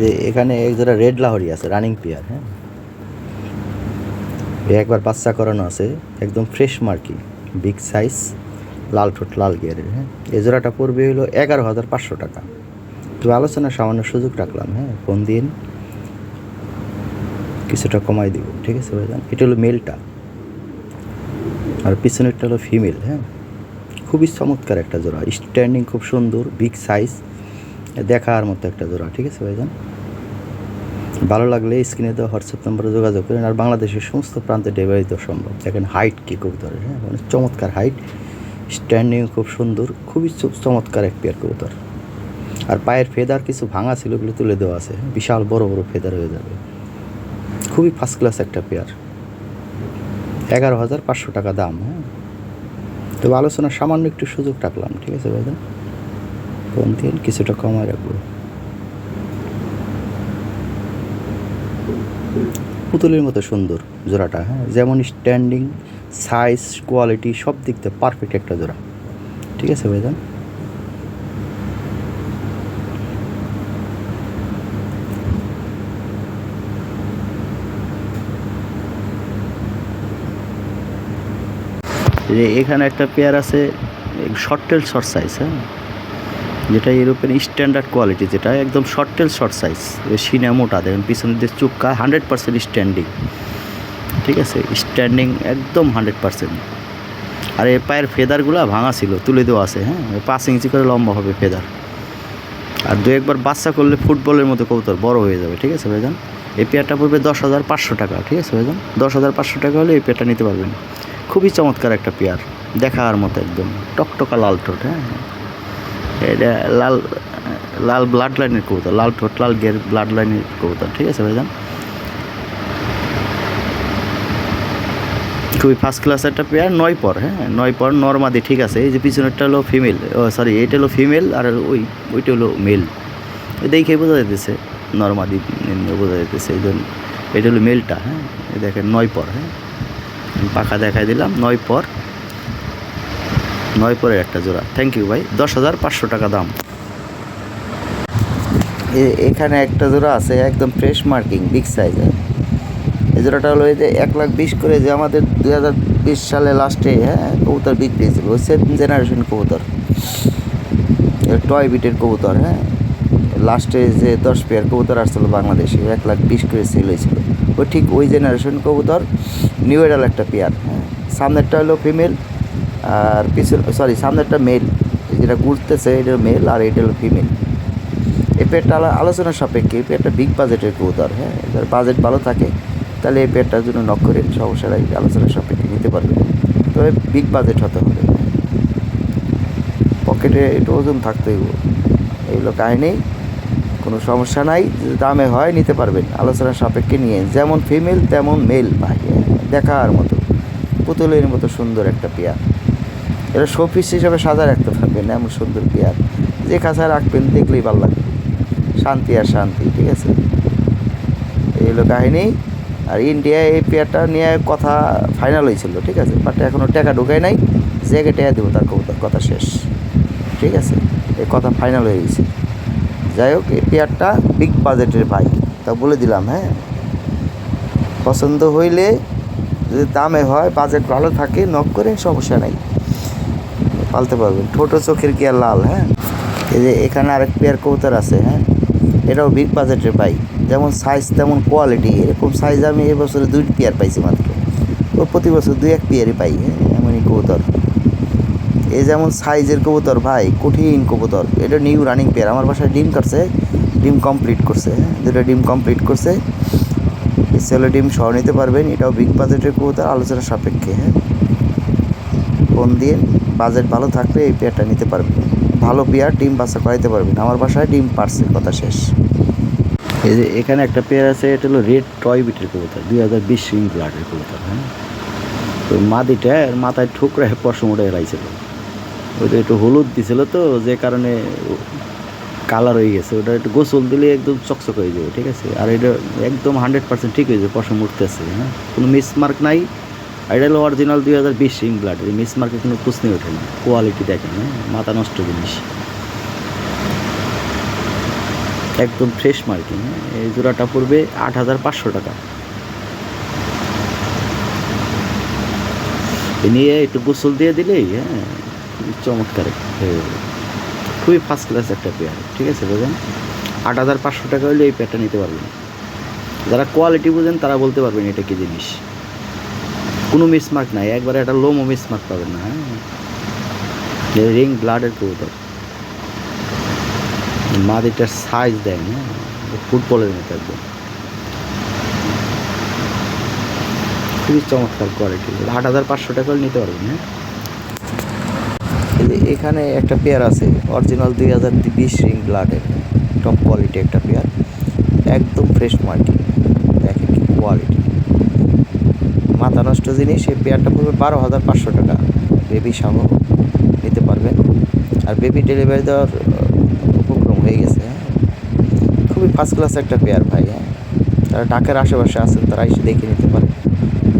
যে এখানে এক জোড়া রেড লাহরি আছে রানিং পেয়ার হ্যাঁ? একবার বাচ্চা করানো আছে, একদম ফ্রেশ মার্কি বিগ সাইজ লাল ঠোঁট, লাল গিয়ারের হ্যাঁ? এই জোড়াটা পড়বে হলো এগারো হাজার পাঁচশো টাকা। তো আলোচনা সামান্য সুযোগ রাখলাম হ্যাঁ? ফোন দিন কিছুটা কমাই দিব, ঠিক আছে ভাইজান? এটা হলো মেলটা আর পিছনেরটা হলো ফিমেল হ্যাঁ? খুবই চমৎকার একটা জোড়া স্ট্যান্ডিং খুব সুন্দর বিগ সাইজ দেখার মতো একটা জোড়া, ঠিক আছে ভাইজান? ভালো লাগলে স্ক্রিনে দেওয়া হোয়াটসঅ্যাপ নম্বরে যোগাযোগ করেন আর বাংলাদেশের সমস্ত প্রান্তে ডেলিভারি দেওয়া সম্ভব। দেখেন হাইট কী কবুতরের হ্যাঁ? মানে চমৎকার হাইট স্ট্যান্ডিং খুব সুন্দর, খুবই চমৎকার এক পেয়ার কবুতর। আর পায়ের ফেদার কিছু ভাঙা ছিল ওগুলো তুলে দেওয়া আছে, বিশাল বড় বড় ফেদার হয়ে যাবে। খুবই ফার্স্ট ক্লাস একটা পেয়ার এগারো হাজার পাঁচশো টাকা দাম হ্যাঁ? তবে আলোচনার সামান্য একটু সুযোগ রাখলাম, ঠিক আছে ভাইজান? ফোন দিন কিছুটা কমায় রাখব। পুতুলের মতো সুন্দর জোড়াটা হ্যাঁ? যেমন স্ট্যান্ডিং সাইজ কোয়ালিটি সব দিক থেকে পারফেক্ট একটা জোড়া। ঠিক আছে, ভাইজান? এখানে একটা পেয়ার আছে শর্ট টেল শর্ট সাইজ হ্যাঁ? যেটা ইউরোপিয়ান স্ট্যান্ডার্ড কোয়ালিটি যেটা একদম শর্ট টেল শর্ট সাইজ সিনে মোটা, দেখেন, পিছনের দিয়ে চুক্কা হান্ড্রেড পার্সেন্ট স্ট্যান্ডিং ঠিক আছে? স্ট্যান্ডিং একদম হান্ড্রেড পার্সেন্ট আর এর পায়ের ফেদারগুলো ভাঙা ছিল, তুলে দেওয়া আছে হ্যাঁ? পাঁচ ইঞ্চি করে লম্বা হবে ফেদার আর দু একবার বাচ্চা করলে ফুটবলের মতো কবুতর বড় হয়ে যাবে, ঠিক আছে ভাইজান? এই পেয়ারটা পড়বে দশ হাজার পাঁচশো টাকা, ঠিক আছে ভাইজান? দশ হাজার পাঁচশো টাকা হলে এই পেয়ারটা নিতে পারবেন। খুবই চমৎকার একটা পেয়ার, দেখার মতো একদম। টকটকা লাল ঠোঁট হ্যাঁ? এটা লাল লাল ব্লাড লাইনের কবুতর, লাল ঠোঁট লাল গের ব্লাড লাইনের কবুতর, ঠিক আছে ভাইজান? খুবই ফার্স্ট ক্লাস একটা পেয়ার নয় পর হ্যাঁ? নয় পর নর্মাদি, ঠিক আছে? এই যে পিছনেরটা হলো ফিমেল সরি এইটা হলো ফিমেল আর ওই, ওইটা হলো মেল দেখে বোঝা যেতেছে নর্মাদি বোঝা যেতেছে এই জন্য এটা হলো মেলটা হ্যাঁ? দেখেন, নয় পর হ্যাঁ? পাখা দেখাই দিলাম, নয় পর নয় পরের একটা জোড়া। থ্যাংক ইউ ভাই। দশ হাজার পাঁচশো টাকা দাম। এখানে একটা জোড়া আছে, একদম ফ্রেশ মার্কিং বিগ সাইজের এই জোড়াটা হলো এই যে এক লাখ বিশ করে যে আমাদের দুই হাজার বিশ সালে লাস্টে হ্যাঁ কবুতর বিক্রি হয়েছিল ওই সেভেন জেনারেশন কবুতর। টয় বিটের কবুতর হ্যাঁ। লাস্টে যে দশ পেয়ার কবুতর আসছিল বাংলাদেশে এক লাখ বিশ করে সেল হয়েছিল। ওই ঠিক ওই জেনারেশন কবুতর নিউ এডাল একটা পেয়ার হ্যাঁ। সামনেরটা হলো ফিমেল আর পিছনে সরি সামনেরটা মেল যেটা ঘুরতেছে এটা মেল আর এটা হলো ফিমেল এই আলো- আলোচনার সাপেক্ষে, এই পেয়ারটা বিগ বাজেটের কবুতর হ্যাঁ? যার বাজেট ভালো থাকে, তাহলে এই পেয়ারটার জন্য নক সমস্যা নাই আলোচনার সাপেক্ষে নিতে পারবে। তবে বিগ বাজেট হতে হবে। পকেটে একটু ওজন থাকতেই হবে। এইগুলো কাহিনি কোনো সমস্যা নাই দামে হয় নিতে পারবেন। আলোচনার সাপেক্ষে নিয়ে, যেমন ফিমেল তেমন মেল ভাই, দেখার মতো। পুতুলের মতো সুন্দর একটা পেয়ার। এটা শো পিস হিসাবে সাজা রাখতে পারবেন এমন সুন্দর পেয়ার যে কাছায় রাখবেন, দেখলেই ভালো লাগবে। শান্তি আর শান্তি, ঠিক আছে? এই হলো কাহিনী। আর ইন্ডিয়ায় এই পেয়ারটা নিয়ে কথা ফাইনাল হয়েছিল, ঠিক আছে? বাট এখনও টাকা ঢুকায় নাই। জায়গায় টাকা দেবো তার কবুতর কথা শেষ। ঠিক আছে? এই কথা ফাইনাল হয়ে গেছে। যাই হোক, এই পেয়ারটা বিগ বাজেটের ভাই। তা বলে দিলাম হ্যাঁ? পছন্দ হইলে যদি দামে হয় বাজেট ভালো থাকে নক করে সমস্যা নাই। পালতে পারবেন ছোটো চোখের আর লাল হ্যাঁ? এই যে এখানে আরেক পেয়ার কবুতর আছে হ্যাঁ? এটাও বিগ বাজেটের বাইক যেমন সাইজ তেমন কোয়ালিটি এরকম সাইজ আমি এবছরে দুই পেয়ার পাইছি মাত্র। ও প্রতি বছর দুই, এক পেয়ারই পাই হ্যাঁ? এমনই কবুতর। এ যেমন সাইজের কবুতর, ভাই, কঠিন কবুতর। এটা নিউ রানিং পেয়ার আমার বাসায় ডিম কাটছে, ডিম কমপ্লিট করছে হ্যাঁ? দুটো ডিম কমপ্লিট করছে। সেলো ডিম সহ নিতে পারবেন। এটাও বিগ বাজেটের কবুতর, আলোচনা সাপেক্ষে হ্যাঁ? ফোন দিয়ে বাজেট ভালো থাকলে এই পেয়ারটা নিতে পারবেন ভালো পেয়ার, ডিম বাচ্চা করাইতে পারবেন আমার বাসায় ডিম পারছে, কথা শেষ। এই যে এখানে একটা পেয়ার আছে, এটা হলো রেড টয় বিটের কবুতর, দুই হাজার বিশ সিং ব্লাডের কবুতর হ্যাঁ? তো মাদিটা মাথায় ঠুকরা পশম উঠে এলাইছিল ওইটা একটু হলুদ দিছিল তো, যে কারণে কালার হয়ে গেছে। ওটা একটু গোসল দিলে একদম চকচক হয়ে যাবে, ঠিক আছে? আর এটা একদম হান্ড্রেড পার্সেন্ট ঠিক হয়ে যাবে পশম উঠতেছে হ্যাঁ? কোনো মিসমার্ক নাই আর এটা হলো অরিজিনাল দুই হাজার বিশ সিং ব্লাড এই মিসমার্কে কোনো প্রশ্নই ওঠে না। কোয়ালিটি দেখেন হ্যাঁ? মাথা নষ্ট জিনিস। একদম ফ্রেশ মার্কিং এই জোড়াটা পড়বে আট হাজার পাঁচশো টাকা। নিয়ে একটু গোসল দিয়ে দিলেই হ্যাঁ? চমৎকার খুবই ফার্স্ট ক্লাস একটা পেয়ার ঠিক আছে বোঝেন? আট হাজার পাঁচশো টাকা হলে এই পেয়ারটা নিতে পারবেন। যারা কোয়ালিটি বোঝেন তারা বলতে পারবেন এটা কি জিনিস। কোনো মিস মিসমার্ক নাই, একবারে একটা লোমো মিসমার্ক পাবেন না হ্যাঁ? রিং ব্লাডের কবুতর। মাদিটার সাইজ দেন হ্যাঁ ফুটবলের মতো একদম। খুবই চমৎকার কোয়ালিটি আট হাজার পাঁচশো টাকা নিতে পারবেন হ্যাঁ? এখানে একটা পেয়ার আছে অরিজিনাল দুই হাজার বিশ রিং ব্লাডের টপ কোয়ালিটি একটা পেয়ার একদম ফ্রেশ মার্কিং দেখেন কোয়ালিটি মাথা নষ্ট জিনিস, এই পেয়ারটা পড়বে বারো হাজার পাঁচশো টাকা। বেবি সহ নিতে পারবেন আর বেবি ডেলিভারি দেওয়ার উপক্রম হয়ে গেছে হ্যাঁ? খুবই ফার্স্ট ক্লাস একটা পেয়ার ভাই হ্যাঁ? যারা ঢাকার আশেপাশে আছেন, তারা এসে দেখে নিতে পারে।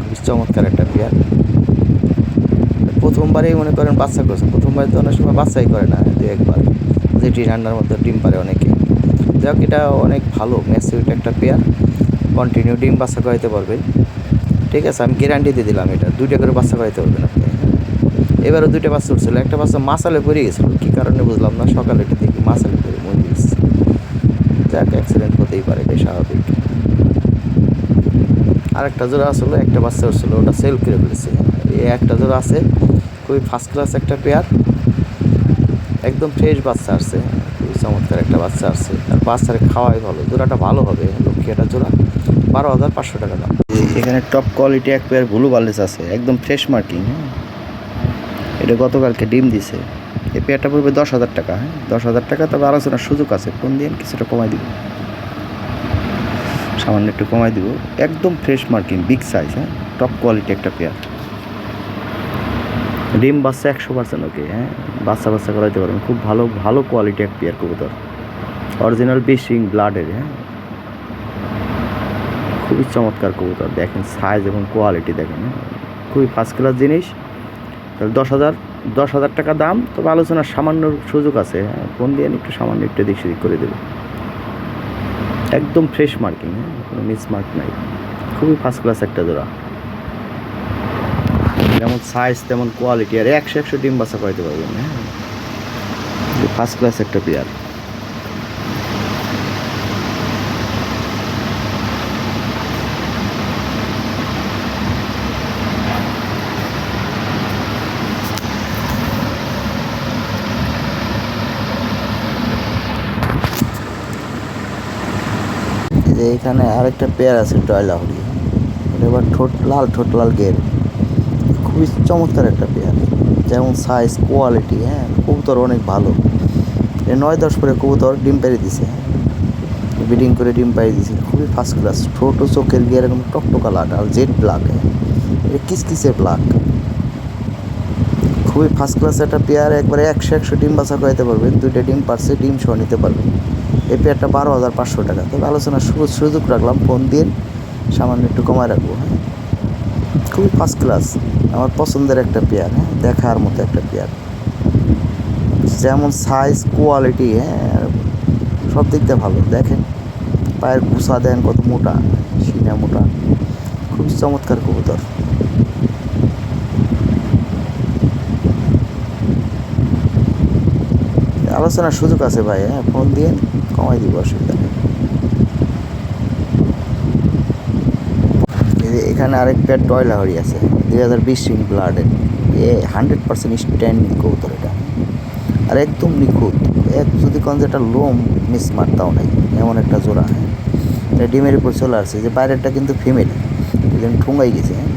খুবই চমৎকার একটা পেয়ার। প্রথমবারেই মনে করেন বাচ্চা করছে, প্রথমবার তো অনেক সময় বাচ্চাই করে না, দু একবার। যেটি রান্নার মধ্যে ডিম পারে অনেকে। যাক, এটা অনেক ভালো ম্যাসিউট একটা পেয়ার। কন্টিনিউ ডিম বাচ্চা করাইতে পারবে। ঠিক আছে, আমি গ্যারান্টি দিয়ে দিলাম এটা। দুইটা করে বাচ্চা করাইতে পারবেন আপনি। এবারও দুইটা বাচ্চা উঠছিল। একটা বাচ্চা মাসালে পড়ে গেছিল। কী কারণে বুঝলাম না। সকালে এটা দেখি মাসালে পড়ে মরে গেছে। যাক অ্যাক্সিডেন্ট হতেই পারে এটা স্বাভাবিক। আর একটা জোড়া আসলো, একটা বাচ্চা উঠছিল, ওটা সেল করে ফেলেছে। এই একটা জোড়া আছে, খুবই ফার্স্ট ক্লাস একটা পেয়ার একদম ফ্রেশ বাচ্চা আসছে। খুবই চমৎকার একটা বাচ্চা আসছে। আর বাচ্চার খাওয়াই ভালো। জোড়াটা ভালো হবে। লক্ষ্মী একটা জোড়া। বারো হাজার পাঁচশো টাকা দাম। এখানে টপ কোয়ালিটি এক পেয়ার ব্লু বালিশ আছে, একদম ফ্রেশ মার্কিং হ্যাঁ। এটা গতকালকে ডিম দিছে। এই পেয়ারটা পড়বে দশ হাজার টাকা হ্যাঁ। দশ হাজার টাকা, তবে আলোচনার সুযোগ আছে, কোন দিন কিছুটা কমাই দিব। সামান্য একটু কমাই দিব। একদম ফ্রেশ মার্কিং বিগ সাইজ হ্যাঁ। টপ কোয়ালিটি একটা পেয়ার ডিম বাচ্চা একশো পার্সেন্ট ওকে হ্যাঁ। বাচ্চা বাচ্চা করাইতে পারবেন। খুব ভালো ভালো কোয়ালিটি এক পেয়ার কবুতর। অরিজিনাল বিশিং ব্লাডের হ্যাঁ। খুবই চমৎকার কবুতর। দেখেন সাইজ এবং কোয়ালিটি দেখেন হ্যাঁ? খুবই ফার্স্ট ক্লাস জিনিস। তাহলে দশ হাজার দশ হাজার টাকা দাম। তবে আলোচনার সামান্য সুযোগ আছে হ্যাঁ? ফোন দিয়ে একটু সামান্য একটু দিক সেদিক করে দেবে। একদম ফ্রেশ মার্কিং হ্যাঁ? কোনো মিস মার্ক নাই। খুবই ফার্স্ট ক্লাস একটা জোড়া। যেমন সাইজ তেমন কোয়ালিটি আর একশো একশো ডিম বাসা করাইতে পারবেন হ্যাঁ? ফার্স্ট ক্লাস একটা পেয়ার এখানে আরেকটা পেয়ার আছে টয়লা হরি এটা এবার ঠোঁট, লাল ঠোঁট, লাল গের খুবই চমৎকার একটা পেয়ার যেমন সাইজ কোয়ালিটি হ্যাঁ কবুতর অনেক ভালো। এ নয় দশ করে কবুতর ডিম পেরে দিছে। বিডিং করে ডিম পাড়িয়ে দিছে। খুবই ফার্স্ট ক্লাস ঠোঁট ও চোখের গিয়ে এরকম টকটকা লাট আর জেড ব্ল্যাক এটা কিসকিসে ব্ল্যাক খুবই ফার্স্ট ক্লাস একটা পেয়ার একবারে একশো একশো ডিম বাসা করাইতে পারবেন দুইটা ডিম পারছে, ডিম সহ নিতে পারবেন এই পেয়ারটা বারো হাজার পাঁচশো টাকা। তবে আলোচনার সুযোগ সুযোগ রাখলাম, ফোন দিন সামান্য একটু কমায় রাখব হ্যাঁ? খুবই ফার্স্ট ক্লাস আমার পছন্দের একটা পেয়ার হ্যাঁ? দেখার মতো একটা পেয়ার। যেমন সাইজ কোয়ালিটি হ্যাঁ? সব দিক দিয়ে ভালো। দেখেন, পায়ের গুছা দেন কত মোটা, সিনা মোটা। খুব চমৎকার কবুতর। আলোচনার সুযোগ আছে ভাই হ্যাঁ? ফোন দিয়ে কমাই দিব, অসুবিধা নেই। এখানে আরেক পেয়ার টয়লা হরি আছে, দুই হাজার বিশ সিং ব্লাডের এ হান্ড্রেড পার্সেন্ট স্ট্যান্ডিং কবুতর এটা। আর একদম নিখুঁত। এক যদি কোন যে একটা লোম মিস মারতাও নাই, এমন একটা জোড়া হ্যাঁ? ডিমের উপর চলে আসছে, যে বাইরেরটা কিন্তু ফিমেল ঠুঙ্গাই গেছে হ্যাঁ?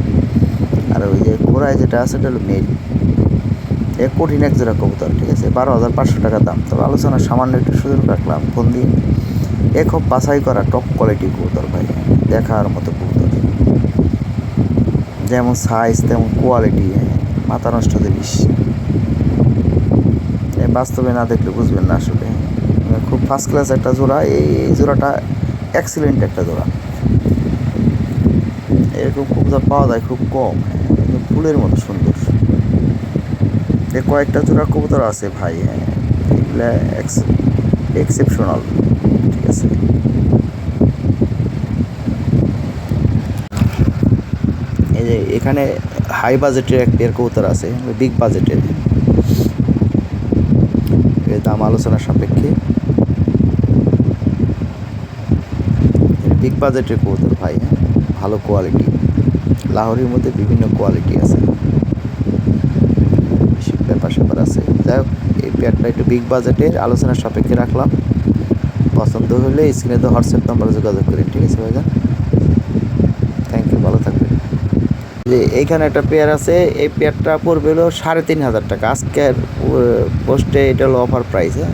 আর ওই যে ঘোড়ায় যেটা আছে, এটা হলো মেল এ কঠিন এক জোড়া কবুতর, ঠিক আছে? বারো হাজার পাঁচশো টাকা দাম। তবে আলোচনা সামান্য একটু সুযোগ রাখলাম, ফোন দিয়ে। এ খুব বাছাই করা টপ কোয়ালিটি কবুতর ভাই, দেখার মতো কবুতর। যেমন সাইজ তেমন কোয়ালিটি মাথা নষ্ট জিনিস বাস্তবে না দেখলে বুঝবেন না আসলে। খুব ফার্স্ট ক্লাস একটা জোড়া, এই জোড়াটা এক্সিলেন্ট একটা জোড়া। এরকম কবুতর পাওয়া যায় খুব কম ফুলের মতো সুন্দর। এ কয়েকটা জোড়া কবুতর আছে ভাই হ্যাঁ। এগুলা এক্সেপশনাল ঠিক আছে। এই যে এখানে হাই বাজেটের এক পেয়ার কবুতর আছে বিগ বাজেটের দাম আলোচনা সাপেক্ষে। বিগ বাজেটের কবুতর ভাই হ্যাঁ। ভালো কোয়ালিটি লাহোরের মধ্যে বিভিন্ন কোয়ালিটি আছে। ব্যাপার আছে। যাই হোক, এই পেয়ারটা একটু বিগ বাজেটের আলোচনার সাপেক্ষে রাখলাম। পছন্দ হলে স্ক্রিনে তো হোয়াটসঅ্যাপ নাম্বারে যোগাযোগ করেন, ঠিক আছে ভাইজান? থ্যাংক ইউ ভালো থাকবেন। যে এইখানে একটা পেয়ার আছে, এই পেয়ারটা পড়বে হলো সাড়ে তিন হাজার টাকা। আজকের পোস্টে এটা হলো অফার প্রাইস হ্যাঁ?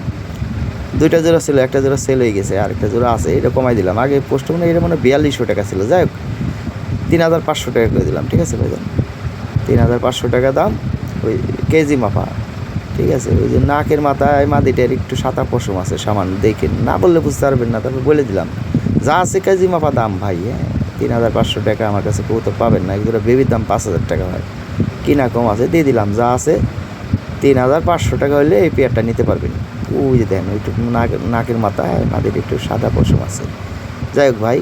দুইটা জোড়া ছিল, একটা জোড়া সেল হয়ে গেছে, আর একটা জোড়া আছে, এটা কমাই দিলাম। আগে পোস্টে মানে এটা মানে বিয়াল্লিশশো টাকা ছিল। যাই হোক, তিন হাজার পাঁচশো টাকা করে দিলাম, ঠিক আছে ভাইজান? তিন হাজার পাঁচশো টাকা দাম, ওই কেজি মাপা। ঠিক আছে, ওই যে নাকের মাথায় মাদিটার একটু সাতা পশম আছে, সামান্য দেখেন না বললে বুঝতে পারবেন না, তারপর বলে দিলাম। যা আছে কেজি মাপা দাম ভাই হ্যাঁ তিন হাজার পাঁচশো টাকা আমার কাছে কবুতর পাবেন না এগুলো বেবির দাম পাঁচ হাজার টাকা হয় কিনা কম আছে, দিয়ে দিলাম, যা আছে তিন হাজার পাঁচশো টাকা হলে এই পেয়ারটা নিতে পারবেন। ওই যে ওইটুকু নাকের নাকের মাথায় মাদির একটু সাদা পশম আছে। যাই হোক ভাই,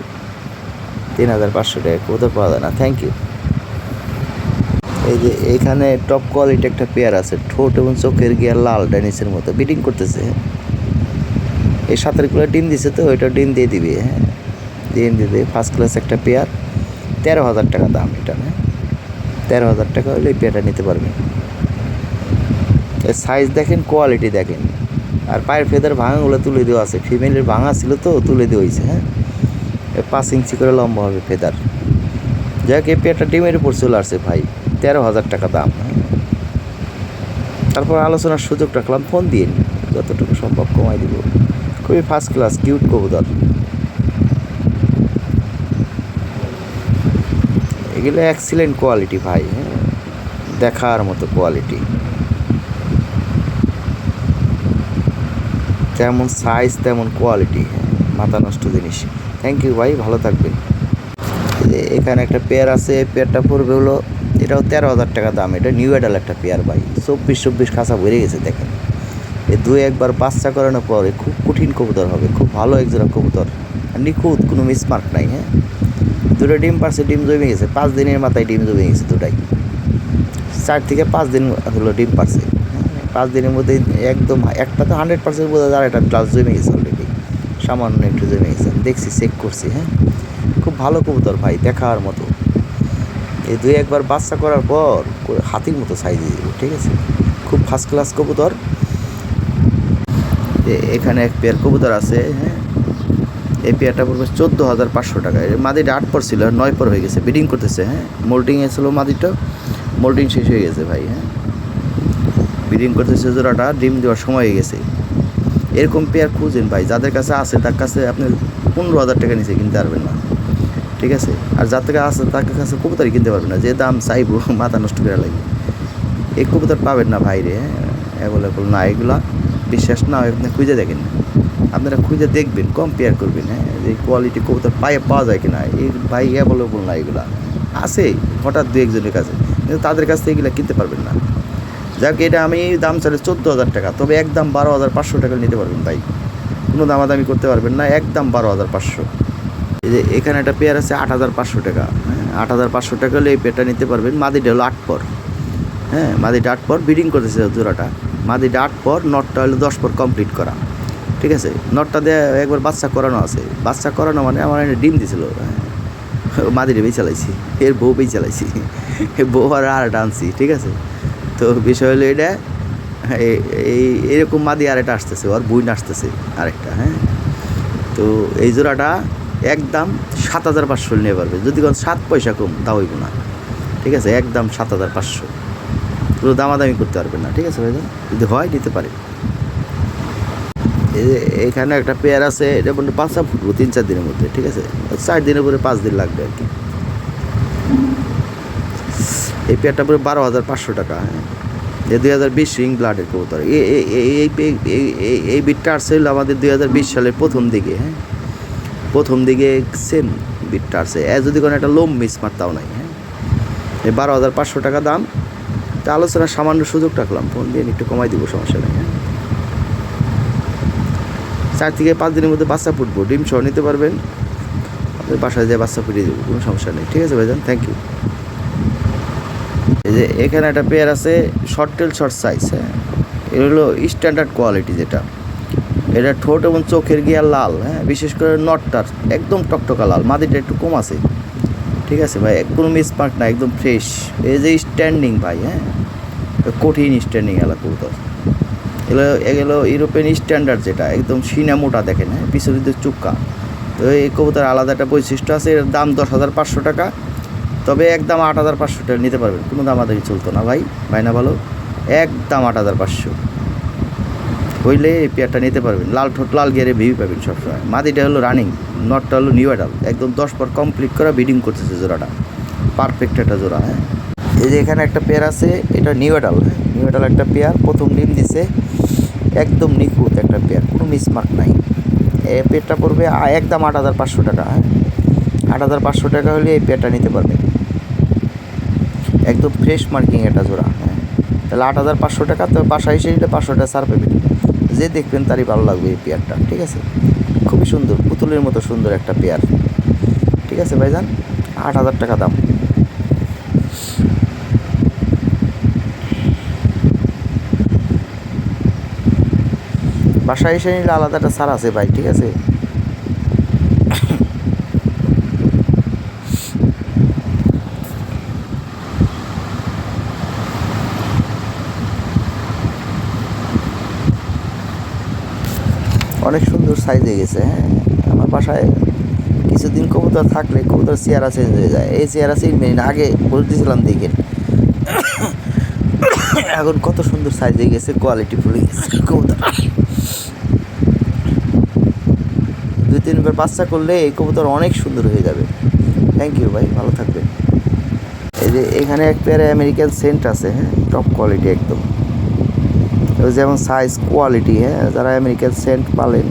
তিন হাজার পাঁচশো টাকা কবুতর পাওয়া যায় না থ্যাংক ইউ এই যে এইখানে টপ কোয়ালিটি একটা পেয়ার আছে, ঠোঁট এবং চোখের গিয়ার লাল ড্যানিসের মতো বিটিং করতেছে। এই সাঁতারগুলো ডিম দিছে তো, ওইটা ডিম দিয়ে দিবি হ্যাঁ? ডিম দিয়ে দিবি ফার্স্ট ক্লাস একটা পেয়ার তেরো হাজার টাকা দাম এটা হ্যাঁ? তেরো হাজার টাকা হলে এই পেয়ারটা নিতে পারবেন এর সাইজ দেখেন কোয়ালিটি দেখেন। আর পায়ের ফেদার ভাঙাগুলো তুলে দেওয়া আছে ফিমেলের ভাঙা ছিল তো, তুলে দেওয়া হয়েছে হ্যাঁ? পাঁচ ইঞ্চি করে লম্বা হবে ফেদার। যাক, এই পেয়ারটা ডিমের উপর চলে আসছে ভাই। তেরো হাজার টাকা দাম। তারপর আলোচনার সুযোগ রাখলাম, ফোন দিয়ে নিন। যতটুকু সম্ভব কমাই দিব। খুবই ফার্স্ট ক্লাস কিউট কবুতর। এগুলো এক্সিলেন্ট কোয়ালিটি ভাই হ্যাঁ? দেখার মতো কোয়ালিটি যেমন সাইজ তেমন কোয়ালিটি মাথা নষ্ট জিনিস। থ্যাংক ইউ ভাই, ভালো থাকবেন। এখানে একটা পেয়ার আছে পেয়ারটা পড়বে হলো এটাও তেরো হাজার টাকা দাম এটা নিউ এডাল একটা পেয়ার ভাই। চব্বিশ চব্বিশ খাঁচা বেড়ে গেছে দেখেন। এ দুই একবার বাচ্চা করানোর পরে খুব কঠিন কবুতর হবে খুব ভালো একজোড়া কবুতর। নিখুঁত কোনো মিসমার্ক নাই হ্যাঁ? দুটো ডিম পারছে ডিম জমে গেছে পাঁচ দিনের মাথায় ডিম জমে গেছে দুটাই। চার থেকে পাঁচ দিন হলো ডিম পারছে হ্যাঁ, পাঁচ দিনের মধ্যে একদম একটা তো হান্ড্রেড পার্সেন্ট বোঝা যায় একটা গ্লাস জমে গেছে অলরেডি সামান্য একটু জমে গেছে। দেখছি চেক করছি হ্যাঁ? খুব ভালো কবুতর ভাই দেখার মতো। এই দুই একবার বাচ্চা করার পর হাতির মতো সাইজ দেবো ঠিক আছে? খুব ফার্স্ট ক্লাস কবুতর। এখানে এক পেয়ার কবুতর আছে হ্যাঁ? এই পেয়ারটা পড়বে চোদ্দ হাজার পাঁচশো টাকা। মাদিটা আট পর ছিল নয় পর হয়ে গেছে বিডিং করতেছে হ্যাঁ? মোল্ডিং এসেছিল মাদিটা মোল্ডিং শেষ হয়ে গেছে ভাই হ্যাঁ? ব্রিডিং করতেছে জোড়াটা, ডিম দেওয়ার সময় হয়ে গেছে। এরকম পেয়ার খুঁজেন ভাই, যাদের কাছে আছে, তার কাছে আপনি পনেরো হাজার টাকা নিচে কিনতে পারবেন না। ঠিক আছে? আর যার থেকে আছে, তার কাছে কবুতরই কিনতে পারবেন না, যে দাম চাইব, মাথা নষ্ট করে লাগবে এই কবুতর পাবেন না ভাইরে হ্যাঁ? অ্যাভেলেবল না, এগুলা বিশ্বাস না হয় আপনি খুঁজে দেখেন। আপনারা খুঁজে দেখবেন কম্পেয়ার করবেন হ্যাঁ? যে কোয়ালিটি কবুতর পায়ে পাওয়া যায় কিনা, এই ভাই অ্যাভেলেবল না এগুলা। আছে, হঠাৎ দু একজনের কাছে, কিন্তু তাদের কাছ থেকে এগুলো কিনতে পারবেন না। যাক, এটা আমি দাম চালে চোদ্দ হাজার টাকা, তবে একদম বারো হাজার পাঁচশো টাকা নিতে পারবেন ভাই। কোনো দামাদামি করতে পারবেন না, একদম বারো হাজার পাঁচশো। যে এখানে একটা পেয়ার আছে আট হাজার পাঁচশো টাকা। হ্যাঁ আট হাজার পাঁচশো টাকা হলে এই পেয়ারটা নিতে পারবেন। মাদিটা হলো আট পর। হ্যাঁ মাদিটা আট পর বিডিং করতেছে জোড়াটা। মাদিটা আট পর, নটটা হলো দশ পর কমপ্লিট করা। ঠিক আছে? নটটা দিয়ে একবার বাচ্চা করানো আছে। বাচ্চা করানো মানে আমার এনে ডিম দিছিল। হ্যাঁ মাদিরে বেই চালাইছি এর বউ বেই চালাইছি বউ আর আর আনছি, ঠিক আছে? তো বিষয় হলো এটা এই- এই, এরকম মাদি আরেকটা আসতেছে, ওর বুইন আসতেছে আরেকটা হ্যাঁ? তো এই জোড়াটা একদম সাত হাজার পাঁচশো নিয়ে পারবে। যদি কোন সাত পয়সা কম, তা হইব না। ঠিক আছে? একদম সাত হাজার পাঁচশো। পুরো দামাদামি করতে পারবেন না। ঠিক আছে ভাইজান? যদি হয়, নিতে পারে। যে এখানে একটা পেয়ার আছে, এটা বলতে পাঁচটা ফুটবো, তিন চার দিনের মধ্যে। ঠিক আছে? চার দিনের পরে পাঁচ দিন লাগবে আর কি। এই পেয়ারটা পরে বারো হাজার পাঁচশো টাকা হ্যাঁ। এই দুই হাজার বিশ রিং ব্লাডের কবুতর। এই বিটটা আসছে হলো আমাদের দুই হাজার বিশ সালের প্রথম দিকে হ্যাঁ। প্রথম দিকে সেম বিটটা আসছে এ যদি কোনো একটা লোম মিস মারতাও নাই হ্যাঁ? এই বারো হাজার পাঁচশো টাকা দাম, তা আলোচনার সামান্য সুযোগ রাখলাম ফোন দিয়ে একটু কমাই দিব, সমস্যা নেই হ্যাঁ? চার থেকে পাঁচ দিনের মধ্যে বাচ্চা ফুটবো, ডিম সহ নিতে পারবেন। আপনি বাসায় যেয়ে বাচ্চা ফুটিয়ে দেবো, কোনো সমস্যা নেই। ঠিক আছে ভাইজান থ্যাংক ইউ এই যে এখানে একটা পেয়ার আছে শর্ট টেল শর্ট সাইজ হ্যাঁ? এটা হলো স্ট্যান্ডার্ড কোয়ালিটি যেটা। এটা ঠোঁট এবং চোখের গিয়ার লাল হ্যাঁ? বিশেষ করে নটটার, একদম টকটকা লাল, মাদিটা একটু কম আছে। ঠিক আছে ভাই? কোনো মিস মিসমার্ক না একদম ফ্রেশ। এই যে স্ট্যান্ডিং ভাই হ্যাঁ? কঠিন স্ট্যান্ডিং এলা কবুতর। এগুলো এগুলো ইউরোপিয়ান স্ট্যান্ডার্ড যেটা, একদম সিনা মোটা দেখেন হ্যাঁ? পিছনে চুক্কা। তো এই কবুতর আলাদা একটা বৈশিষ্ট্য আছে, এর দাম দশ হাজার পাঁচশো টাকা। তবে একদম আট হাজার পাঁচশো টাকা নিতে পারবেন, কোনো দাম আদায় চলতো না ভাই। ভাই না ভালো? একদম আট হাজার পাঁচশো। হইলে এই পেয়ারটা নিতে পারবেন। লাল ঠোঁট, লাল গিয়ারে ভিভি পাবেন সবসময়। মাদিটা হলো রানিং নটটা হলো নিউ অ্যাডাল একদম দশ পর কমপ্লিট করা বিডিং করতেছে জোড়াটা। পারফেক্ট একটা জোড়া হ্যাঁ? এই যে এখানে একটা পেয়ার আছে, এটা নিউ অ্যাডাল নিউ অ্যাডাল একটা পেয়ার, প্রথম ডিম দিছে। একদম নিখুঁত একটা পেয়ার, কোনো মিসমার্ক নাই। এ পেয়ারটা পড়বে একদম আট হাজার পাঁচশো টাকা হ্যাঁ? আট হাজার পাঁচশো টাকা হলে এই পেয়ারটা নিতে পারবেন একদম ফ্রেশ মার্কিং একটা জোড়া হ্যাঁ? তাহলে আট হাজার পাঁচশো টাকা, তো বাসা এসে নিলে পাঁচশো টাকা সার পাবেন যে দেখবেন তারই ভালো লাগবে এই পেয়ারটা, ঠিক আছে? খুবই সুন্দর, পুতুলের মতো সুন্দর একটা পেয়ার। ঠিক আছে ভাইজান? আট হাজার টাকা দাম। বাসায় এসে নিলে আলাদা একটা সার আছে ভাই, ঠিক আছে? অনেক সুন্দর সাইজ গেছে হ্যাঁ? আমার বাসায় কিছুদিন কবুতর থাকলে কবুতর চেয়ারা চেঞ্জ হয়ে যায়। এই চেয়ারা চেঞ্জ না আগে বলে দিয়েছিলাম দেখেন এখন কত সুন্দর সাইজ হয়ে গেছে কোয়ালিটি ফুল গেছে কবুতর। দুই তিনবার বাচ্চা করলে এই কবুতর অনেক সুন্দর হয়ে যাবে। থ্যাংক ইউ ভাই, ভালো থাকবেন। এই যে এখানে এক পেয়ারে আমেরিকান সেন্ট আছে হ্যাঁ? টপ কোয়ালিটি একদম। যেমন সাইজ কোয়ালিটি হ্যাঁ? যারা আমেরিকান সেন্ট পালেন,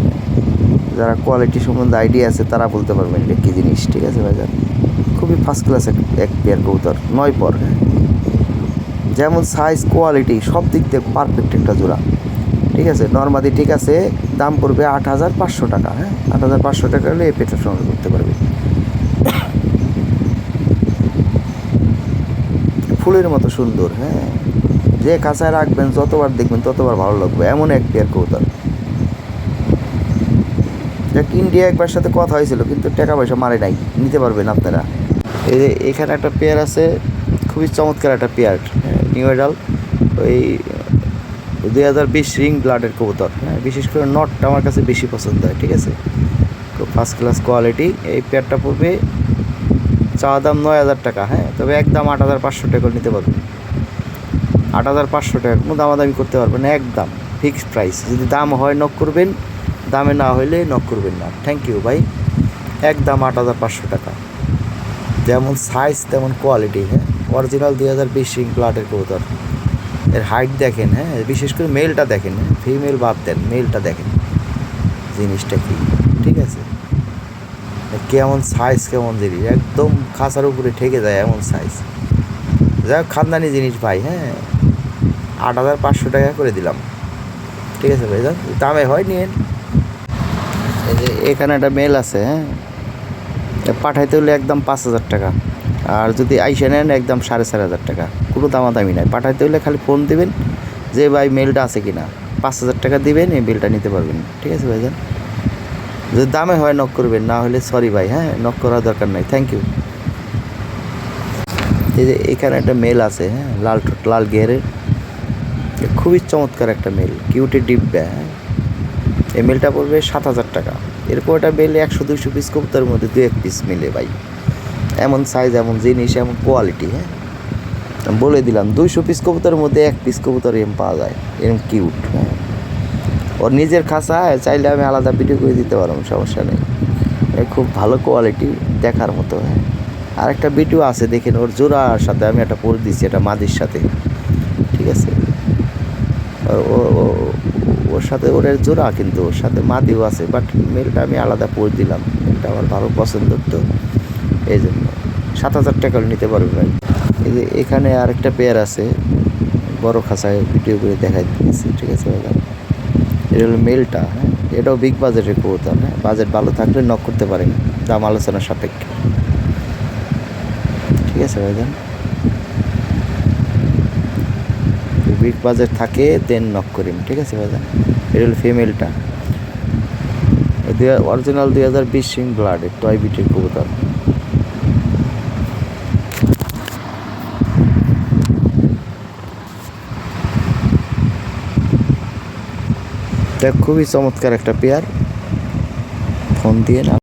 যারা কোয়ালিটি সম্বন্ধে আইডিয়া আছে, তারা বলতে পারবেন এটা কী জিনিস, ঠিক আছে ভাইজান? খুবই ফার্স্ট ক্লাস এক পেয়ার কবুতর, নয় পর। যেমন সাইজ কোয়ালিটি সব দিক থেকে পারফেক্ট একটা জোড়া, ঠিক আছে? নর্মাদি ঠিক আছে, দাম পড়বে আট হাজার পাঁচশো টাকা হ্যাঁ? আট হাজার পাঁচশো টাকা হলে এই সংগ্রহ করতে পারবে। ফুলের মতো সুন্দর হ্যাঁ? যে কাঁচায় রাখবেন, যতবার দেখবেন ততবার ভালো লাগবে। এমন এক পেয়ার কবুতর। যাক, ইন্ডিয়া একবার সাথে কথা হয়েছিল, কিন্তু টাকা পয়সা মারে নাই। নিতে পারবেন আপনারা। এই যে এখানে একটা পেয়ার আছে, খুবই চমৎকার একটা পেয়ার, নিউ এডাল। ওই দুই হাজার বিশ রিং ব্লাডের কবুতর। হ্যাঁ বিশেষ করে নটটা আমার কাছে বেশি পছন্দ হয়, ঠিক আছে? খুব ফার্স্ট ক্লাস কোয়ালিটি এই পেয়ারটা পড়বে চা দাম নয় হাজার টাকা হ্যাঁ? তবে একদম আট হাজার পাঁচশো টাকা নিতে পারবেন। আট হাজার পাঁচশো টাকার কোনো দামাদামি করতে পারবেন একদম ফিক্সড প্রাইস যদি দাম হয় নক করবেন, দামে না হইলে নক করবেন না। থ্যাংক ইউ ভাই। একদম আট হাজার পাঁচশো টাকা। যেমন সাইজ তেমন কোয়ালিটি হ্যাঁ? অরিজিনাল দুই হাজার বিশ ইং ব্লাডের কবুতর। এর হাইট দেখেন হ্যাঁ? বিশেষ করে মেলটা দেখেন হ্যাঁ? ফিমেল বাদ দেন মেলটা দেখেন। জিনিসটা কি? ঠিক আছে? কেমন সাইজ কেমন জিনিস? একদম খাঁচার উপরে ঠেকে যায় এমন সাইজ যাই হোক, খানদানি জিনিস ভাই হ্যাঁ? আট হাজার পাঁচশো টাকা করে দিলাম। ঠিক আছে ভাই দামে হয় নিয়েন এই যে এখানে একটা মেল আছে হ্যাঁ? পাঠাইতে হলে একদম পাঁচ হাজার টাকা। আর যদি আইসে নেন, একদম সাড়ে চার হাজার টাকা। কোনো দামাদামি নাই। পাঠাইতে হলে খালি ফোন দিবেন যে ভাই মেলটা আছে কি না পাঁচ হাজার টাকা দিবেন, এই বিলটা নিতে পারবেন। ঠিক আছে ভাইজান? যদি দামে হয় নক করবেন। না হলে সরি ভাই হ্যাঁ? নক করার দরকার নাই। থ্যাংক ইউ এই যে এখানে একটা মেল আছে হ্যাঁ? লাল লাল গেরের খুবই চমৎকার একটা মেল কিউটি ডিব্বা হ্যাঁ এই মেলটা পড়বে সাত হাজার টাকা। এরপর একটা মেল একশো দুইশো পিস কবুতার মধ্যে দু এক পিস মিলে ভাই। এমন সাইজ এমন জিনিস, এমন কোয়ালিটি হ্যাঁ? বলে দিলাম, দুইশো পিস কবুতরের মধ্যে এক পিস কবুতর এম পাওয়া যায়, এরম কিউট হ্যাঁ? ওর নিজের খাঁচা চাইলে আমি আলাদা ভিডিও করে দিতে পারব, সমস্যা নেই। খুব ভালো কোয়ালিটি দেখার মতো হ্যাঁ? আর একটা ভিডিও আছে, দেখেন, ওর জোড়ার সাথে আমি একটা পরে দিচ্ছি এটা মাদির সাথে। ঠিক আছে? ওর সাথে ওর জোড়া কিন্তু, ওর সাথে মাদিও আছে বাট মেলটা আমি আলাদা পরে দিলাম। এটা আমার ভালো পছন্দ তো, এই জন্য। সাত হাজার টাকা নিতে পারবে ভাই। এই যে এখানে আরেকটা পেয়ার আছে, বড় খাঁচায় ভিডিও করে দেখাই দিয়েছি, ঠিক আছে ভাই? এটা হলো মেলটা হ্যাঁ? এটাও বিগ বাজেটের কবুতর হ্যাঁ? বাজেট ভালো থাকলে নক করতে পারেন, দাম আলোচনা সাপেক্ষে। ঠিক আছে ভাই ভাইজান বিগ বাজেট থাকে দেন নক করিম, ঠিক আছে ভাইজান? এটা হলো ফিমেলটা অরিজিনাল দুই হাজার বিশ সিং ব্লাড টয় বিটের কবুতর। খুবই চমৎকার একটা পেয়ার ফোন দিয়ে না